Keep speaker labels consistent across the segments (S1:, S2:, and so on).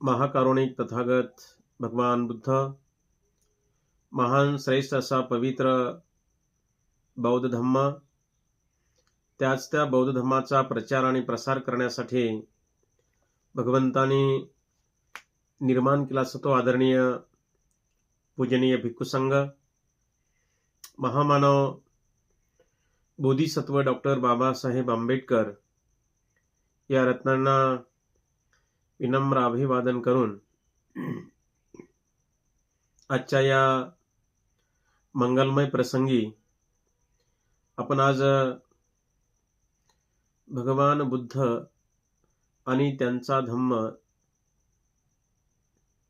S1: महाकारुणिक तथागत भगवान बुद्ध महान श्रेष्ठ असा पवित्र बौद्ध धम्म त्याच त्या बौद्ध धम्माचा प्रचार आणि प्रसार करण्यासाठी भगवंतानी निर्माण केला असतो तो आदरणीय पूजनीय भिक्खुसंघ महामानव बोधिसत्व डॉक्टर बाबासाहेब आंबेडकर या रत्नांना विनम्र अभिवादन करून आजच्या या मंगलमय प्रसंगी आपण आज भगवान बुद्ध आणि त्यांचा धम्म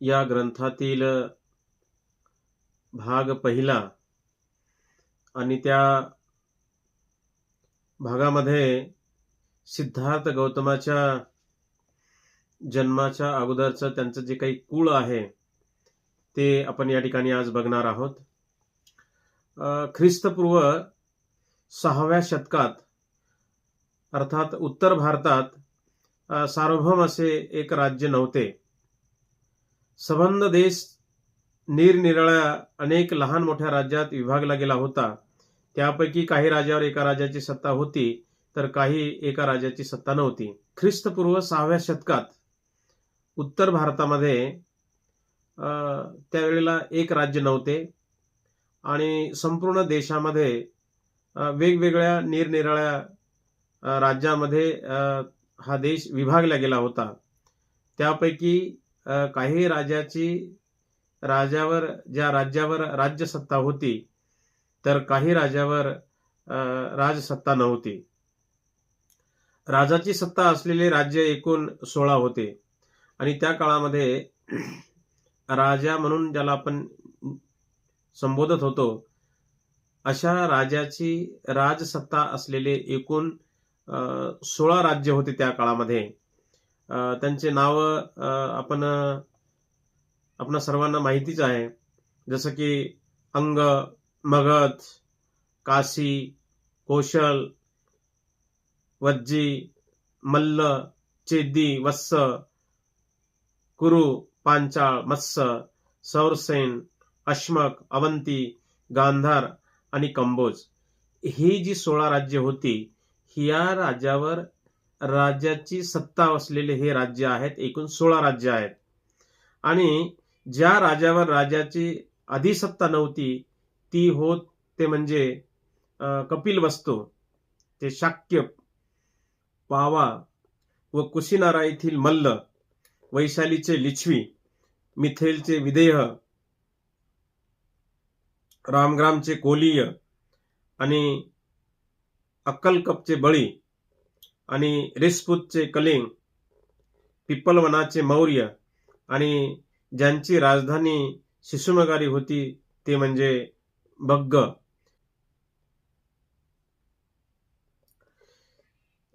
S1: या ग्रंथातील भाग पहिला आणि त्या भागामध्ये सिद्धार्थ गौतमाच्या जन्माच्या अगोदरचं त्यांचं जे काही कुळ आहे ते आपण या ठिकाणी आज बघणार आहोत. ख्रिस्तपूर्व सहाव्या शतकात अर्थात उत्तर भारतात सार्वभौम असे एक राज्य नव्हते. सबंध देश निरनिराळ्या अनेक लहान मोठ्या राज्यात विभागला गेला होता. त्यापैकी काही राज्यावर एका राजाची सत्ता होती तर काही एका राजाची सत्ता नव्हती. ख्रिस्तपूर्व सहाव्या शतकात उत्तर भारतामध्ये त्यावेळेला एक राज्य नव्हते आणि संपूर्ण देशामध्ये वेगवेगळ्या निरनिराळ्या राज्यामध्ये हा देश विभागला गेला होता. त्यापैकी काही राजाची राजावर ज्या राज्यावर राज्यसत्ता होती तर काही राजावर राजसत्ता नव्हती. राजाची सत्ता असलेले राज्य एकूण सोळा होते. आणि त्या काळामध्ये राजा म्हणून ज्याला आपण संबोधत होतो अशा राजाची राजसत्ता असलेले एकूण सोळा राज्य होते त्या काळामध्ये. त्यांचे नाव आपण आपण आपणा सर्वांना माहितीच आहे. जसं की अंग मगध काशी कौशल वज्जी मल्ल चेदी वत्स कुरु पांचाळ मत्स्य सौरसेन अश्मक अवंती गांधार आणि कंबोज. ही जी सोळा राज्य होती या राज्यावर राज्याची सत्ता असलेले हे राज्य आहेत एकूण सोळा राज्य आहेत. आणि ज्या राजावर राजाची अधिसत्ता नव्हती ती होत ते म्हणजे कपिल वस्तू ते शाक्य पावा व कुशीनारा येथील मल्ल वैशालीचे लिच्छवी मिथेलचे विदेह रामग्रामचे कोलीय आणि अक्कलकपचे बळी आणि रेसपूतचे कलिंग पिप्पलवनाचे मौर्य आणि ज्यांची राजधानी शिशुमगारी होती ते म्हणजे बग्ग.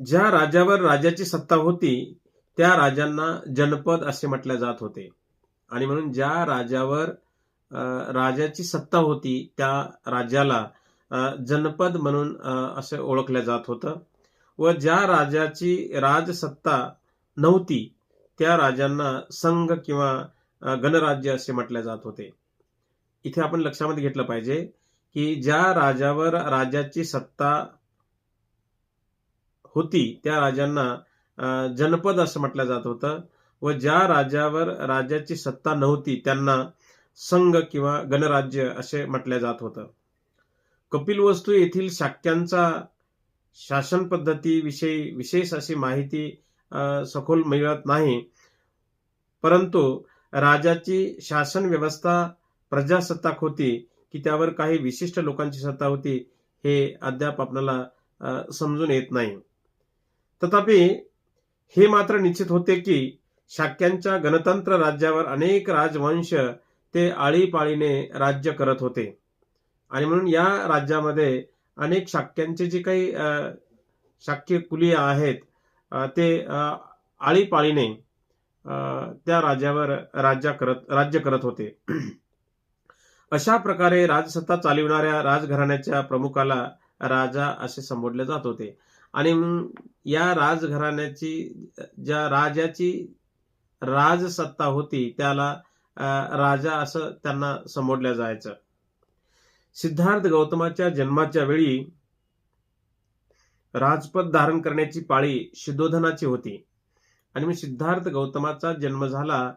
S1: ज्या राजावर राजाची सत्ता होती त्या राजांना जनपद असे म्हटले जात होते. आणि म्हणून ज्या राजावर राजाची सत्ता होती त्या राज्याला जनपद म्हणून असे ओळखलं जात होतं. व ज्या राजाची राजसत्ता नव्हती त्या राजांना संघ किंवा गणराज्य असे म्हटले जात होते. इथे आपण लक्षामध्ये घेतलं पाहिजे की ज्या राजावर राजाची सत्ता होती त्या राजांना जनपद असं म्हटलं जात होतं. व ज्या राजावर राज्याची सत्ता नव्हती त्यांना संघ किंवा गणराज्य असे म्हटले जात होतं. कपिल वस्तू येथील शाक्यांचा शासन पद्धतीविषयी विशेष अशी माहिती सखोल मिळत नाही. परंतु राजाची शासन व्यवस्था प्रजासत्ताक होती की त्यावर काही विशिष्ट लोकांची सत्ता होती हे अद्याप आपल्याला समजून येत नाही. तथापि हे मात्र निश्चित होते की शाक्यांच्या गणतंत्र राज्यावर अनेक राजवंश ते आळीपाळीने राज्य करत होते. आणि म्हणून या राज्यामध्ये अनेक शाक्यांचे जे काही शाक्य कुलीय आहेत ते आळीपाळीने त्या राज्यावर राज्य करत राज्य करत होते. अशा प्रकारे राजसत्ता चालविणाऱ्या राजघराण्याच्या प्रमुखाला राजा असे संबोधले जात होते. आणि या राजघराण्याची ज्या राजाची राजसत्ता होती त्याला राजा असं त्यांना संबोधल्या जायचं. सिद्धार्थ गौतमाच्या जन्माच्या वेळी राजपद धारण करण्याची पाळी शुद्धोधनाची होती. आणि मग सिद्धार्थ गौतमाचा जन्म झाला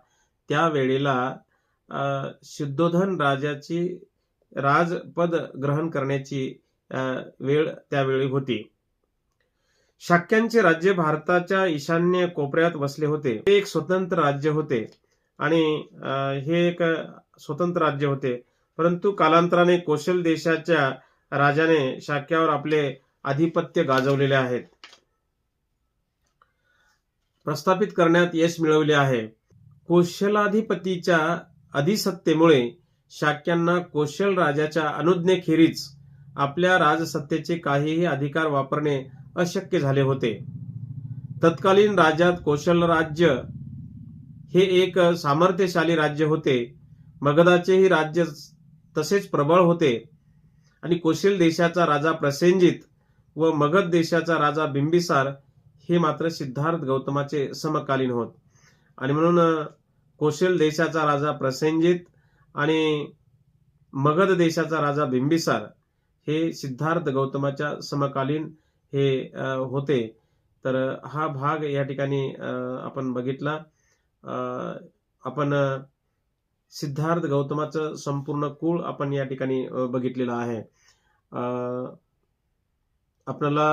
S1: त्यावेळेला वेळेला शिद्धोधन राजाची राजपद ग्रहण करण्याची वेळ त्यावेळी होती. शाक्यांचे राज्य भारताच्या ईशान्य कोपऱ्यात वसले होते. ते एक स्वतंत्र राज्य होते आणि हे एक स्वतंत्र राज्य होते. परंतु कालांतराने कोशल देशाच्या राजाने शाक्यावर आपले आधिपत्य गाजवलेले आहेत. प्रस्थापित करण्यात यश मिळवले आहे. कोशलाधिपतीच्या अधिसत्तेमुळे शाक्यांना कोशल राजाच्या अनुज्ञेखेरीज आपल्या राजसत्तेचे काहीही अधिकार वापरणे अशक्य झाले होते. तत्कालीन राज्यात कौशल राज्य हे एक सामर्थ्यशाली राज्य होते. मगधाचेही राज्य तसेच प्रबळ होते. आणि कोशल देशाचा राजा प्रसेनजित व मगध देशाचा राजा बिंबिसार हे मात्र सिद्धार्थ गौतमाचे समकालीन होत. आणि म्हणून कोशल देशाचा राजा प्रसेनजित आणि मगध देशाचा राजा बिंबिसार हे सिद्धार्थ गौतमाच्या समकालीन हे होते. तर हा भाग या ठिकाणी आपण बघितला. आपण सिद्धार्थ गौतमाचं संपूर्ण कुळ आपण या ठिकाणी बघितलेलं आहे. आपल्याला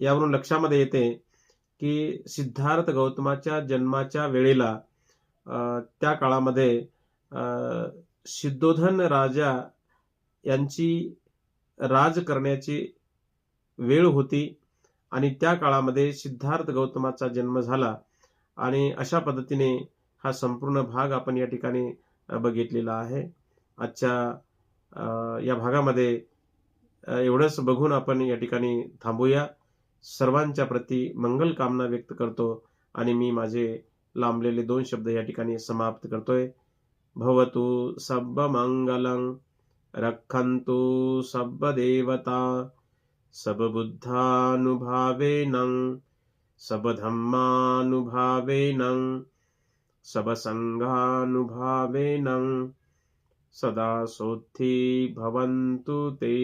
S1: यावरून लक्षामध्ये येते की सिद्धार्थ गौतमाच्या जन्माच्या वेळेला त्या काळामध्ये सिद्धोधन राजा यांची राज करण्याची वेळ होती आणि त्या काळामध्ये सिद्धार्थ गौतमाचा जन्म झाला आणि अशा पद्धतीने हा संपूर्ण भाग आपण या ठिकाणी बघितलेला आहे. आजच्या या भागामध्ये एवढंच बघून आपण या ठिकाणी थांबूया. सर्वांच्या प्रती मंगल कामना व्यक्त करतो आणि मी माझे लांबलेले दोन शब्द या ठिकाणी समाप्त करतोय. भवतु सब मंगलं रक्षन्तु सब देवता सबबुद्धानुभावेन सबधम्मानुभावेन सबसङ्घानुभावेन सदा सोत्थी भवन्तु ते।